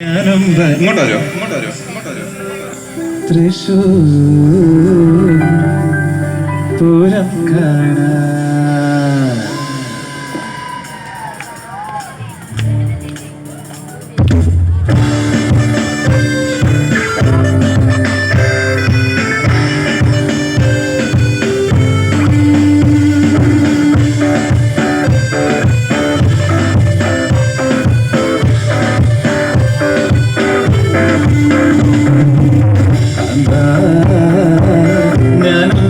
ഇങ്ങോട്ട് ഇങ്ങോട്ടോ തൃശൂർ പൂരം ഞാനും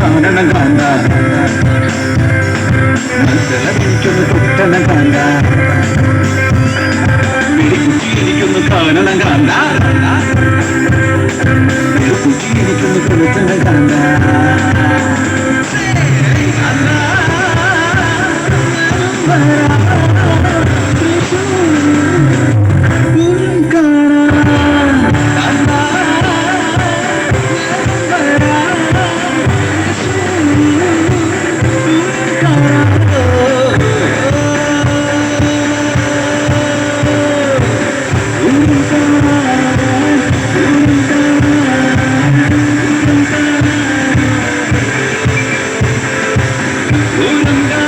കാണണം മത്സരം എനിക്കൊന്ന് കുട്ടന കാന്ത കുച്ചി എനിക്കൊന്ന് കാണണം കാണ്ട കുച്ചി എനിക്കൊന്ന് കുളിച്ചന കാന്ത 不能